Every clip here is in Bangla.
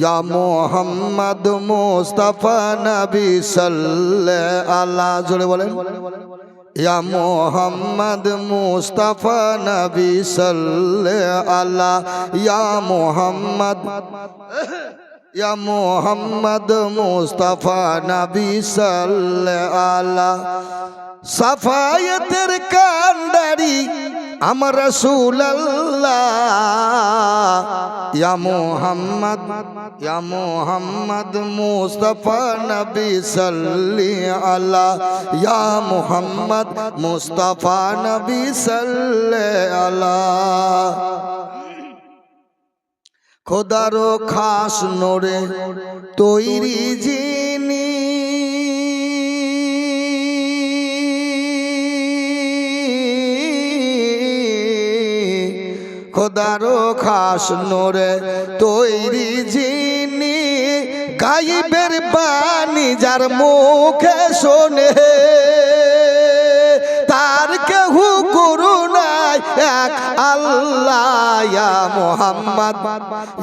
ইয়া মোহাম্মদ মুস্তাফা নবী সাল্লে আল্লাহ, জোরে বলেন। ইয়া মোহাম্মদ মুস্তাফা নবী সাল্লে আল্লাহ, ইয়া মোহাম্মদ। ইয়া মোহাম্মদ মুস্তাফা নবী সাল্লে আল্লাহ। সাফায়তের কান্ডারি আমার রসুল্লাহ ইয়া মোহাম্মদ ইয়া মোহাম্মদ মুস্তাফা নবী সাল্লি আলা। ইয়া মোহাম্মদ মুস্তাফা নবী সাল্লি আলা। খোদারো খাস নোরে তৈরি যিনি খোদারো খাস নোরে তৈরি যিনি গাইবের বাণী যার মুখে শোনে। তার কেহু গুরু নাই এক আল্লাহ, ইয়া মোহাম্মদ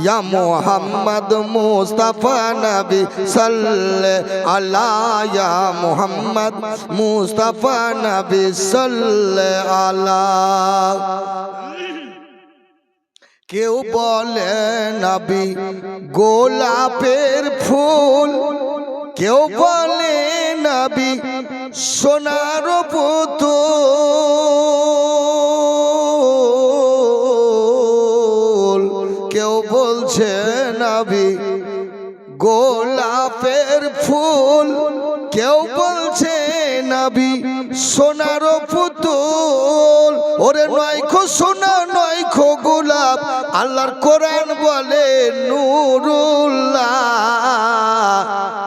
ইয়া মোহাম্মদ মুস্তাফা নবী সাল্লে আল্লাহ ইয়া মোহাম্মদ মুস্তাফা নবী সাল্লে আল্লাহ কেউ বলে নবী গোলাপের ফুল। কেউ বলে নবী সোনার পুতুল। কেউ বলছে নাবি গোলাপের ফুল। কেউ বলছে নবী সোনার পুতুল। ওরে নয় খো সোনা, নয় গোলাপ, আল্লাহর কোরআন বলে নুরুল্লাহ।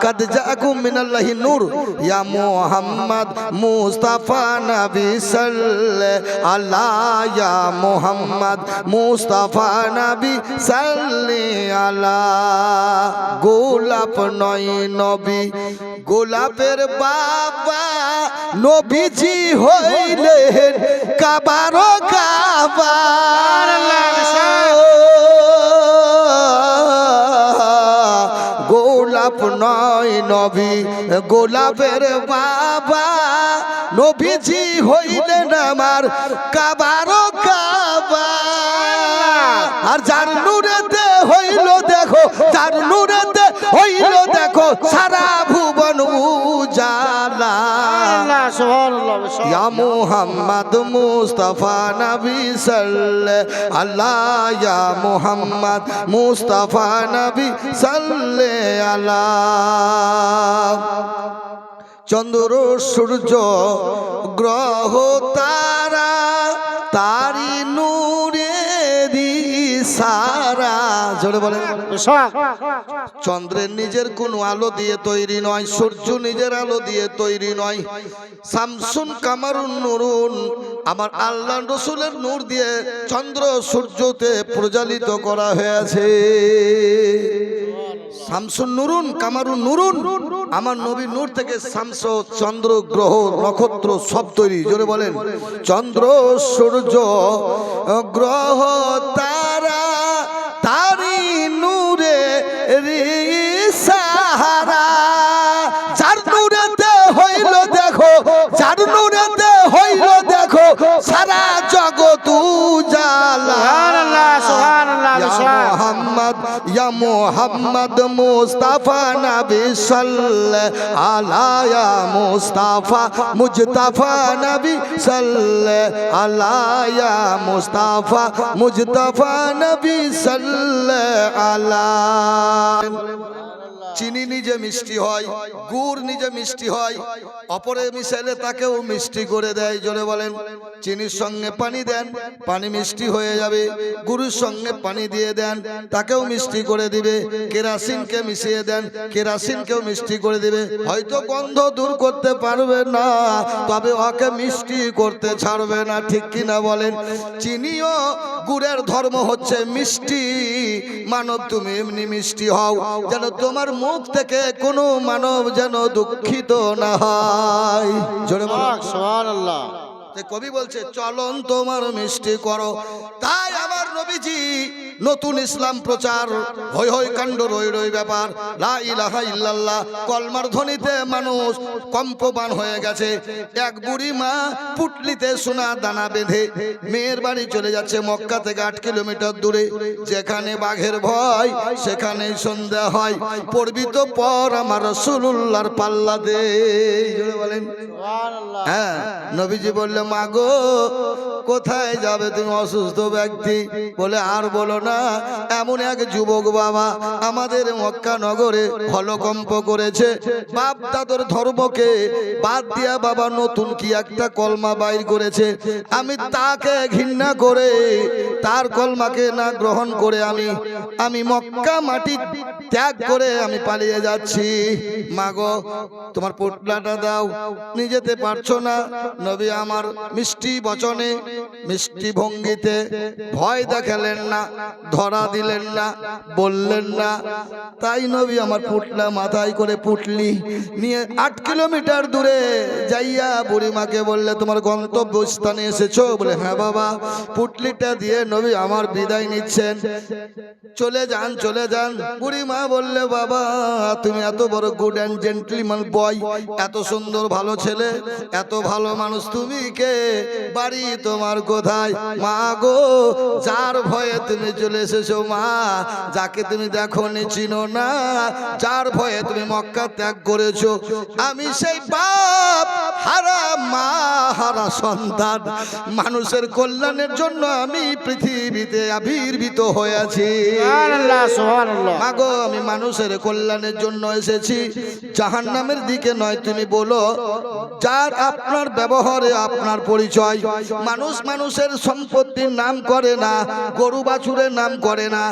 কাদ জাকুম মিনাল্লাহি নূর। ইয়া মুহাম্মদ মুস্তাফা নবী সাল্লে আল্লাহ, ইয়া মুহাম্মদ মুস্তাফা নবী সাল্লি আলা। গোলাপ নয় নবী, গোলাপের বাবা নবীজি হইলেন কাবারো কাবা। নবী গোলাপের বাবা নবীজি হইলেন আমার কাবারো ইয়া মুহাম্মদ মুস্তাফা নবী সাল্লে, আল্লাহ ইয়া মুহাম্মদ মুস্তাফা নবী সাল্লে আল্লাহ চন্দ্র, সূর্য, গ্রহ, তারা, তারি সারা জোরে বলে চন্দ্রের নিজের কোনো আলো দিয়ে তৈরি নয় সূর্য নিজের আলো দিয়ে তৈরি নয়। সামসুন কামারুন নুরুন আমার আল্লাহ রসুলের নূর দিয়ে চন্দ্র সূর্যতে প্রজ্বালিত করা হয়েছে। শামসুন নুরুন, কামারুন নুরুন। আমার নবী নূর থেকে শামস, চন্দ্র, গ্রহ, নক্ষত্র সব তৈরি। জোরে বলেন, চন্দ্র, সূর্য, গ্রহ, তারা তারি মোহাম্মদ মুস্তাফা নবী সাল্লে আলা ইয়া মুস্তাফা মুজতাফা নবী সাল্লে আলা ইয়া মুস্তাফা মুজতাফা নবী সাল্লে আলা চিনি নিজে মিষ্টি হয়, গুড় নিজে মিষ্টি হয় অপরে মিশাইলে তাকেও মিষ্টি করে দেয়, জোরে বলেন। চিনির সঙ্গে পানি দেন, পানি মিষ্টি হয়ে যাবে। গুড়ের সঙ্গে পানি দিয়ে দেন, তাকেও মিষ্টি করে দিবে। কেরাসিনকে মিশিয়ে দেন, কেরাসিনকেও মিষ্টি করে দিবে। হয়তো গন্ধ দূর করতে পারবে না, তবে ওকে মিষ্টি করতে ছাড়বে না, ঠিক কিনা বলেন? চিনিও গুড়ের ধর্ম হচ্ছে মিষ্টি। মানব তুমি এমনি মিষ্টি হও, যেন তোমার মুখ থেকে কোনো মানব যেন দুঃখিত না হয়। জোরে সুবহানাল্লাহ। কবি বলছে চলন তোমার মিষ্টি করো। তাই আমার নবীজি নতুন ইসলাম প্রচার। হই হই কাণ্ড রই রই ব্যাপার। লা ইলাহা ইল্লাল্লাহ কলমার ধ্বনিতে মানুষ কম্পবান হয়ে গেছে। এক বুড়ি মা পুটলিতে সোনা দানা বেঁধে মেয়ের বাড়ি চলে যাচ্ছে মক্কা থেকে আট কিলোমিটার দূরে। যেখানে বাঘের ভয় সেখানেই সন্ধ্যা হয়। পড়বি তো পর আমার রসুল্লাহর পাল্লা দে। বলেন। হ্যাঁ নবীজি বললে মা গো কোথায় যাবে তুমি অসুস্থ ব্যক্তি? বলে, আর বলো না, এমন এক যুবক বাবা আমাদের মক্কা নগরে ফলকম্প করেছে। বাপ দাদর ধর্মকে বাদ দিয়া বাবা নতুন কি একটা কলমা বাইর করেছে। আমি তাকে ঘৃণা করে তার কলমাকে না গ্রহণ করে আমি আমি মক্কা মাটি ত্যাগ করে আমি পালিয়ে যাচ্ছি। মাগো তোমার পোটলাটা দাও নিজেতে পারছ না। নবী আমার মিষ্টি বচনে, মিষ্টি ভঙ্গিতে ভয় দেখালেন না, ধরা দিলেন না, বললেন না। তাই নবী আমার পুটলা মাথায় করে পুটলি নিয়ে আট কিলোমিটার দূরে যাইয়া বুড়িমাকে বললে, তোমার গন্তব্য স্থানে এসেছ? বলে হ্যাঁ বাবা, পুটলিটা দিয়ে নবী আমার বিদায় নিচ্ছেন। চলে যান চলে যান। বুড়ি মা বললে, বাবা, তুমি এত বড় গুড অ্যান্ড জেন্টলম্যান বয় এত সুন্দর ভালো ছেলে, এত ভালো মানুষ, তুমি কে? বাড়ি তোমার কোথায়? মা গো, যার ভয়ে তুমি চলে এসেছ, মা, যাকে তুমি দেখো নি চিনো না, যার ভয়ে তুমি মক্কা ত্যাগ করেছ। আমি সেই বাপ, হারা মা, হারা সন্তান। মানুষের কল্যাণের জন্য আমি পৃথিবীতে আবির্ভূত হয়েছি। মাগো আমি মানুষের কল্যাণের জন্য এসেছি। জাহান নামের দিকে নয় তুমি বলো যার আপনার ব্যবহারে আপনার পরিচয়। মানুষ মানুষের সম্পত্তির নাম করে না গরু বাছুরের নাম করে না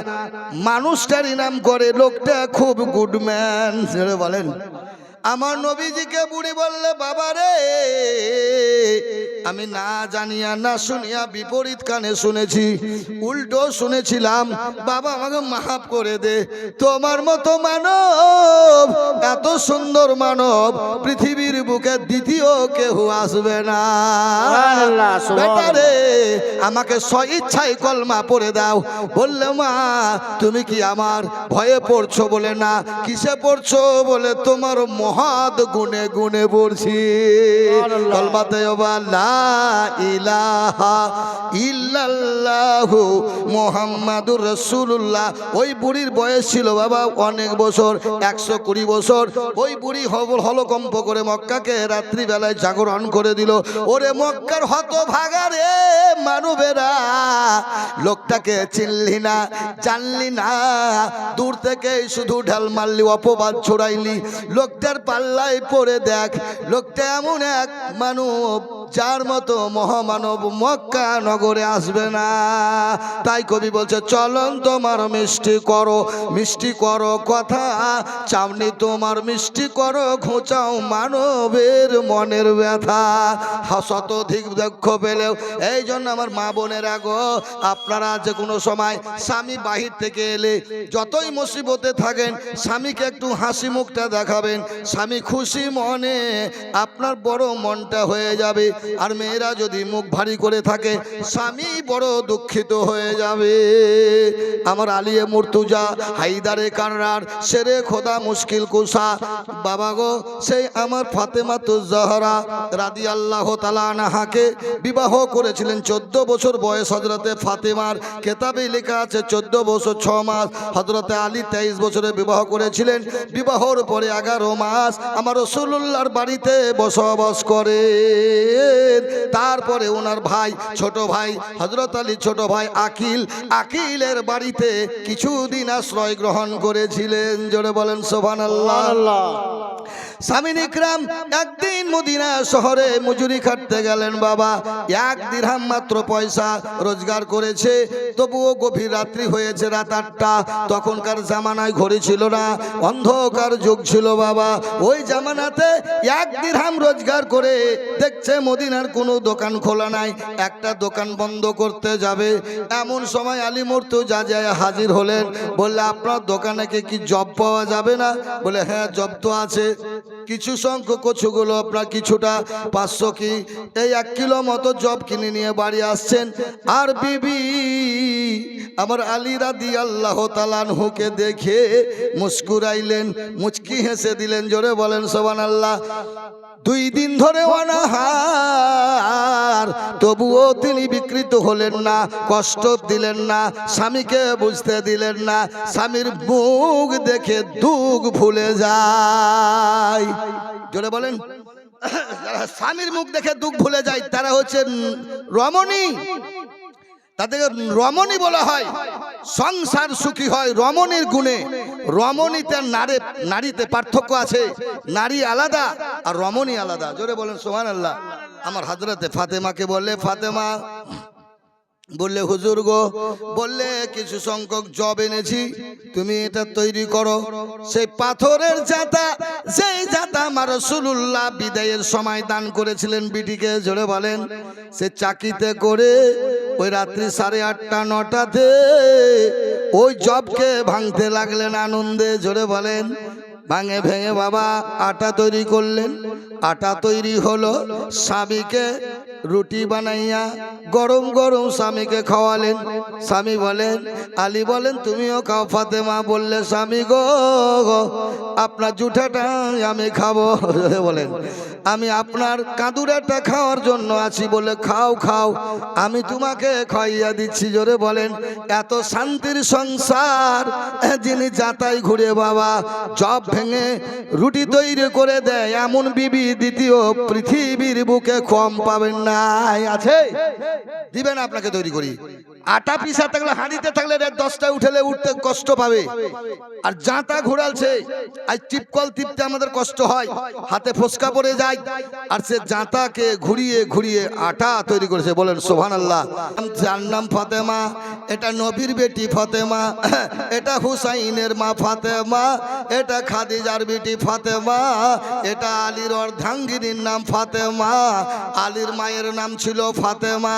মানুষটারই নাম করে লোকটা খুব গুড ম্যান বলেন। আমার নবীজিকে বুড়ি বললে বাবা রে আমি না জানিয়া না শুনিয়া বিপরীত কানে শুনেছি। উল্টো শুনেছিলাম বাবা আমাকে মাফ করে দে। তোমার মতো মানব এত সুন্দর মানব পৃথিবীর বুকে দ্বিতীয় কেউ আসবে না। রে আমাকে স্বইচ্ছায় কলমা পড়ে দাও। বললে মা তুমি কি আমার ভয়ে পড়ছো বলে না? কিসে পড়ছো বলে তোমার মহৎ গুণে গুণে পড়ছি। কলমাতে ওবা লা মুহাম্মাদুর রাসূলুল্লাহ। ওই বুড়ির বয়স ছিল বাবা অনেক বছর, একশো কুড়ি বছর। ওই বুড়ি হলকম্প করে মক্কাকে রাত্রিবেলায় জাগরণ করে দিল। ওরে মক্কার হত ভাগারে মানবেরা, লোকটাকে চিনলি না, জানলি না। দূর থেকে শুধু ঢাল মারলি, অপবাদ ছড়াইলি। লোকটার পাল্লায় পড়ে দেখ, লোকটা এমন এক মানব যার মতো মহামানব মক্কা নগরে আসবে না। তাই কবি বলছে, চলন তোমার মিষ্টি করো মিষ্টি করো কথা চামনি তোমার মিষ্টি করো, ঘোচাও মানবের মনের ব্যথা। শতধিক দক্ষ পেলেও, এই জন্য আমার মা বোনের আগো আপনারা যে কোনো সময় স্বামী বাহির থেকে এলে যতই মুসিবতে থাকেন, স্বামীকে একটু হাসি মুখটা দেখাবেন। স্বামী খুশি মনে আপনার বড় মনটা হয়ে যাবে। আর মেয়েরা যদি মুখ ভারী করে থাকে, স্বামী বড় দুঃখিত হয়ে যাবে। আমার আলিয়ে মুর্তুজা হাইদারে কাররার সেরে খোদা মুশকিল কুসা বাবা গো, সেই আমার ফাতেমা তো জহরা রাদি আল্লাহ তালানাহাকে বিবাহ করেছিলেন চোদ্দ বছর বয়স হজরতে ফাতেমার। কেতাবে লেখা আছে চোদ্দ বছর ছ মাস। হজরতে আলী তেইশ বছরে বিবাহ করেছিলেন। বিবাহর পরে এগারো মাস আমার রসুল্লাহর বাড়িতে বসবাস করে। তারপরে ওনার ভাই, ছোট ভাই হজরত আলী ছোট ভাই আকিল, আকিলের বাড়িতে কিছুদিন আশ্রয় গ্রহণ করেছিলেন। জোরে বলেন সোভান আল্লাহ স্বামী ইকরাম একদিন মদিনা শহরে মজুরি খাটতে গেলেন বাবা। এক দিরহাম মাত্র পয়সা রোজগার করেছে, তবুও গভীর রাত্রি হয়েছে রাত আটটা। তখনকার জামানায় ঘড়ি ছিল না, অন্ধকার যুগ ছিল বাবা। ওই জামানাতে এক দিরহাম রোজগার করে দেখছে মদিনার কোনো দোকান খোলা নাই, একটা দোকান বন্ধ করতে যাবে। এমন সময় আলী মূর্ত যা যায় হাজির হলেন, বললে, আপনার দোকানে কি কি জব পাওয়া যাবে না? বলে হ্যাঁ জব তো আছে। কিছু সংখ্যক কচুগুলো আপনার কিছুটা পাঁচশো কি? এই এক কিলো মতো জব কিনে নিয়ে বাড়ি আসছেন। আর বিবি, আমার আলী রাদি আল্লাহ তালানহুকে দেখে মুস্কুরাইলেন, মুচকি হেসে দিলেন, জোরে বলেন সোবান আল্লাহ দুই দিন ধরে অনাহার, তবুও তিনি বিকৃত হলেন না, কষ্ট দিলেন না, স্বামীকে বুঝতে দিলেন না, স্বামীর মুখ দেখে দুঃখ ভুলে যায়। জোরে বলেন। যারা স্বামীর মুখ দেখে দুঃখ ভুলে যায়, তারা হচ্ছে রমণী। তাদেরকে রমণী বলা হয়। সংসার সুখী হয় রমণীর গুণে। রমণীতে নারে, নারীতে পার্থক্য আছে। নারী আলাদা আর রমণী আলাদা। জোরে বলেন সোহান আল্লাহ আমার হাজরাতে ফাতেমাকে বললে, ফাতেমা বললে, হুজুর গো, বললে কিছু সংখ্যক জব এনেছি, তুমি এটা তৈরি করো। সেই পাথরের জাতা সেই জাতা আমার রসুল্লাহ বিদায়ের সময় দান করেছিলেন বিটিকে, জোরে বলেন, সে চাকিতে করে ওই রাত্রি সাড়ে আটটা, নটাতে ওই জবকে ভাঙতে লাগলেন আনন্দে, জোরে বলেন, ভাঙে ভেঙে বাবা, আটা তৈরি করলেন। আটা তৈরি হলো স্বামীকে রুটি বানাইয়া গরম গরম স্বামীকে খাওয়ালেন। স্বামী বলেন, আলী বলেন, তুমিও খাও, ফাতেমা বললে, স্বামী গো আপনার জুঠাটা আমি খাব। বলেন, আমি আপনার কাঁদুরাটা খাওয়ার জন্য আছি বলে খাও খাও, আমি তোমাকে খাইয়া দিচ্ছি। জোরে বলেন, এত শান্তির সংসার, যিনি যাতাই ঘুরে বাবা, জব ভেঙে রুটি তৈরি করে দেয়, এমন বিবি দ্বিতীয় পৃথিবীর বুকে কম পাবেন না। আছে? দিবেন আপনাকে তৈরি করি। আটা পিসা থাকলে, হাঁড়িতে থাকলে দশটায় উঠেলে উঠতে কষ্ট পাবে। আর জাঁতা ঘোরালছে আর টিপকল টিপতে আমাদের কষ্ট হয়, হাতে ফসকা পড়ে যায়। আর সে জাঁতাকে ঘুরিয়ে ঘুরিয়ে আটা তৈরি করেছে, বলেন সোহান আল্লাহ যার নাম ফাতেমা, এটা নবীর বেটি ফাতেমা, এটা হুসাইনের মা ফাতেমা, এটা খাদিজার বেটি ফাতেমা, এটা আলীর অর্ধাঙ্গিনীর নাম ফাতেমা, আলীর মায়ের নাম ছিল ফাতেমা।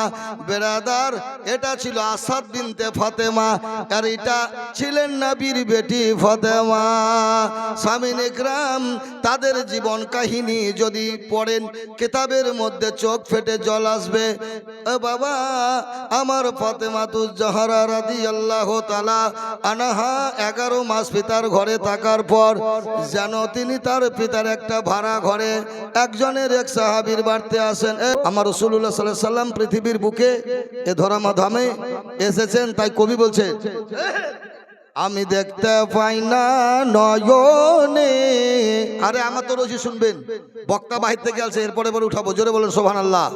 বেরাদার, এটা ছিল আসাদ বিনতে ফাতেমা। আর এটা ছিলেন নবীর বেটি ফাতেমা। স্বামী ইকরাম তাদের জীবন কাহিনী যদি পড়েন, কেতাবের মধ্যে চোখ ফেটে জল আসবে। এ বাবা, আমার ফাতেমা তু জহরা রাদি আল্লাহ তালা আনাহা এগারো মাস পিতার ঘরে থাকার পর, যেন তিনি তার পিতার একটা ভাড়া ঘরে একজনের এক সাহাবির বাড়তে আসেন। আমার রসুল্লাহ সাল্লাহ সাল্লাম পৃথিবীর বুকে এ ধরামা ধামে এসেছেন, তাই কবি বলছে, আমি দেখতে পাই না নয়নে। আরে, আমার তো রোজই শুনবেন, বক্তা বাহির থেকে আসছে এরপরে পরে উঠাবো, জোরে বলেন সোহান আল্লাহ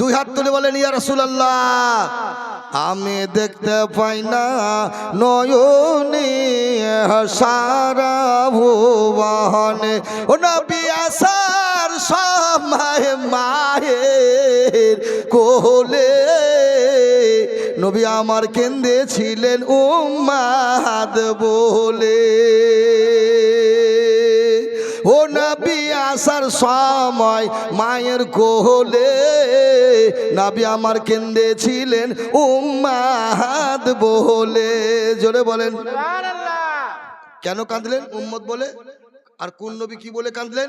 দুই হাত তুলে বলেন, ইয়া রসুল আল্লাহ আমি দেখতে পাই না নয়নে, সারা ভুবনে। ও নবী, আসার সময় মায়ের কোলে নবী আমার কেন্দ্রে ছিলেন উম্মাদ বলে। ও নবী আসার সময় মায়ের কোলে নবী আমার কেন্দ্রে ছিলেন উম্মাদ বলে। জোরে বলেন। কেন কাঁদলেন? উম্মত বলে। আর কোন নবী কি বলে কাঁদলেন?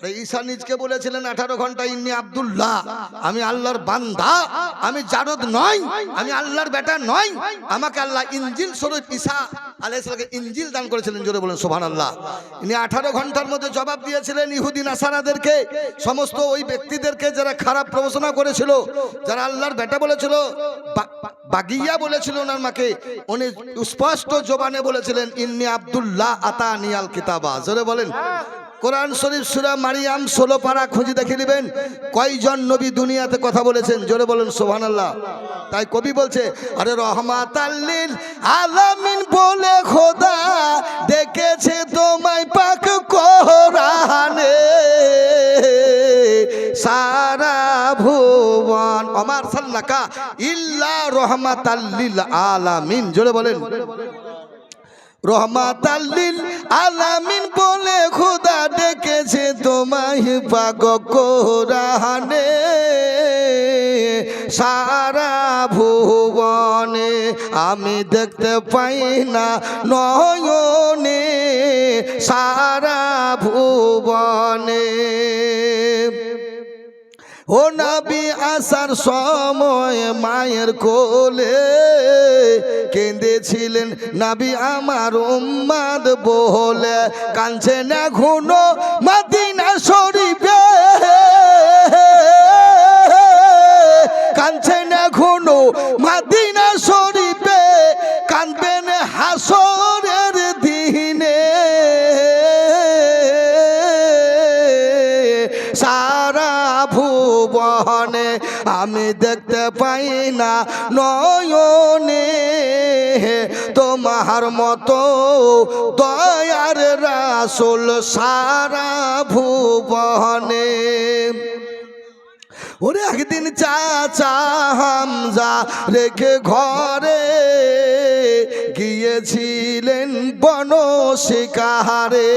আরে ঈসা নিজকে বলেছিলেন, আঠারো ঘণ্টা ইন্নি আব্দুল্লাহ। আমি আল্লাহর বান্দা। আমি জারদ নয় আমি আল্লাহর বেটা নয় আমাকে আল্লাহ ইঞ্জিল স্বরূপ ঈসা আলাইসালামকে ইঞ্জিল দান করেছিলেন। জোরে বলেন সোভান আল্লাহ ইনি আঠারো ঘণ্টার মধ্যে জবাব দিয়েছিলেন ইহুদি নাসারাদেরকে। সমস্ত ওই ব্যক্তিদেরকে যারা খারাপ প্রবচনা করেছিল, যারা আল্লাহর বেটা বলেছিল বাগিয়া বলেছিল ওনার মাকে, উনি স্পষ্ট জবানে বলেছিলেন, ইন্নি আব্দুল্লাহ আতানিয়াল কিতাবা। জোরে বলেন। কোরআন শরীফ, সুরা মারিয়াম ষোলো পাড়া খুঁজে দেখে নেবেন। কয়জন নবী দুনিয়াতে কথা বলেছেন? জোরে বলেন সোহান তাই কবি বলছে, আরে রহমাত আলামিন বলে খোদা ডেকেছে তোমায় পাক কোরআনে। সারা ভুবন আমার সাল্লাকা ইল্লা রহমাতাল্লিল আলামিন। জোরে বলেন। রহমাতাল্লিল আলামিন বলে খোদা ডেকেছে তোমায় পাক কোরআনে। সারা ভুবনে আমি দেখতে পাই না নয়নে। সারা ভুবনে ও নাবি আসার সময় মায়ের কোলে কেঁদেছিলেন। নাবি আমার উম্মাদ বলে কাঁদছে না ঘুনো নয়নে, তোমার মতো দয়ার রাসুল সারা ভুবনে। ওরে একদিন চাচা হামজা রেখে ঘরে গিয়েছিলেন বন শিকারে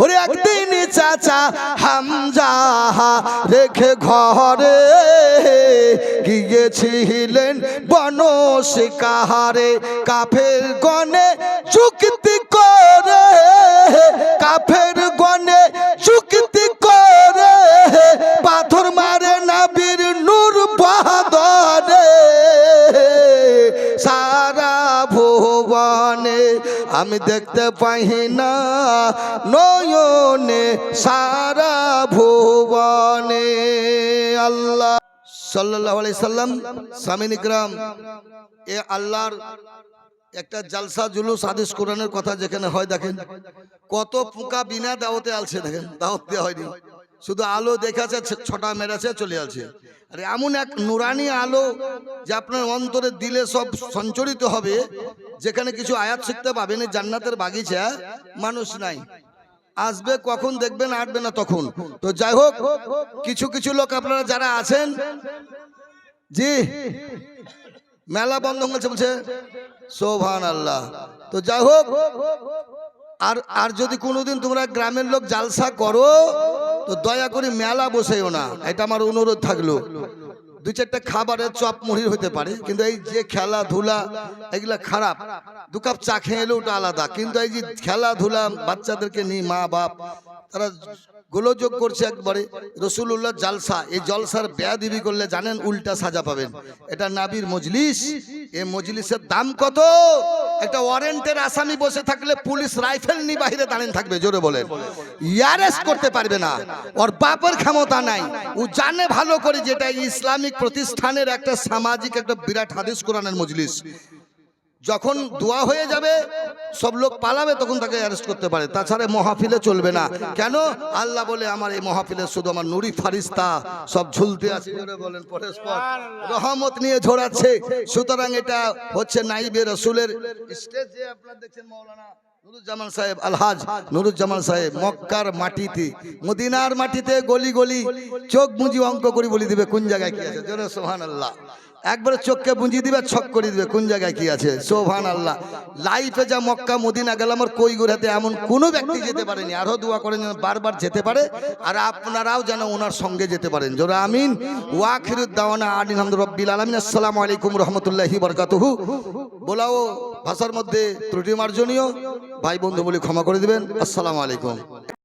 ওরে একদিন চাচা হামজা রেখে ঘরে গিয়েছিলেন বন শিকাহারে কাফের গনে চুক্তি করে। ভুবনে আমি দেখতে পাই না নয়নে সারা ভুবনে। আল্লাহ সাল্লাহ সাল্লাম স্বামীন ইকরাম এ আল্লাহর একটা জালসা জুলুস আদেশ কোরআনের কথা যেখানে হয় দেখেন, কত পোকা বিনা দাওতে আলছে দেখেন, দাওয়াত দেওয়া হয়নি। শুধু আলো দেখাছে ছটা মেরেছে, চলে আসছে আর এমন এক নুরানি আলো যে আপনার অন্তরে দিলে সব সঞ্চরিত হবে, যেখানে কিছু আয়াত শিখতে পাবেন জান্নাতের বাগিচা মানুষ নাই। আসবে কখন দেখবেন, আটবে না তখন। তো যাই হোক, কিছু কিছু লোক আপনারা যারা আছেন, জি, মেলা বন্ধ হয়েছে বলছে সোভান আল্লাহ তো যাই হোক, আর আর যদি কোনোদিন তোমরা গ্রামের লোক জালসা করো তো দয়া করে মেলা বসেও না। এটা আমার অনুরোধ থাকল। দু চারটা খাবারের চপ মুড়ি হতে পারে, কিন্তু এই যে খেলাধুলা, এগুলা খারাপ। দু কাপ চা খেয়ে এলে ওটা আলাদা। কিন্তু এই যে খেলাধুলা বাচ্চাদেরকে নিয়ে মা বাপ, তারা গোলযোগ করছে একবারে। রসুল্লাহ জালসা, এই জলসার বেয়াদিবি করলে জানেন উল্টা সাজা পাবেন। এটা নাবির মজলিস। এই মজলিসের দাম কত? একটা ওয়ারেন্টের আসামি বসে থাকলে পুলিশ রাইফেল নিয়ে বাহিরে দাঁড়িয়ে থাকবে, জোরে বলে ইয়ারেস্ট করতে পারবে না। ওর বাপের ক্ষমতা নাই। ও জানে ভালো করে যেটা ইসলামিক প্রতিষ্ঠানের একটা সামাজিক একটা বিরাট হাদিস কোরআনের মজলিস। যখন দোয়া হয়ে যাবে সব লোক পালাবে তখন তাকে অ্যারেস্ট করতে পারে। তাছাড়া মহাফিলে চলবে না। কেন? আল্লাহ বলে আমার এই মহাফিলে শুধু আমার নুরি ফারিস্তা সব ঝুলতে আছে বলেন পরস্পর রহমত নিয়ে ঝোড়াচ্ছে। সুতরাং এটা হচ্ছে নাইবে রসুলের স্টেজ যে আপনারা দেখছেন মাওলানা নুরুজ্জামান সাহেব আলহাজ। নুরুজ্জামান সাহেব মক্কার মাটিতে মদিনার মাটিতে গলি গলি চোখ বুঝি অঙ্ক করে বলি দিবে কোন জায়গায় কি আছে? সোহান আল্লাহ একবারে চোখকে বুঝিয়ে দিবে ছক করে দিবে কোন জায়গায় কি আছে? সোহান আল্লাহ। লাইফে যা মক্কা মদিনা গেলাম আর কই গুড়াতে এমন কোনো ব্যক্তি যেতে পারেনি। আরও দোয়া করেন যেন বারবার যেতে পারে আর আপনারাও যেন ওনার সঙ্গে যেতে পারেন। জোরে আমিন। ওয়াখিরুদ্দাওয়ানা আদিন হামদ রব্বিল আলমিন আসসালামু আলাইকুম রহমতুল্লাহি বরকাতুহু। বলাও ভাষার মধ্যে ত্রুটি মার্জনীয়। ভাই বন্ধু বলে ক্ষমা করে দিবেন। আসসালামু আলাইকুম।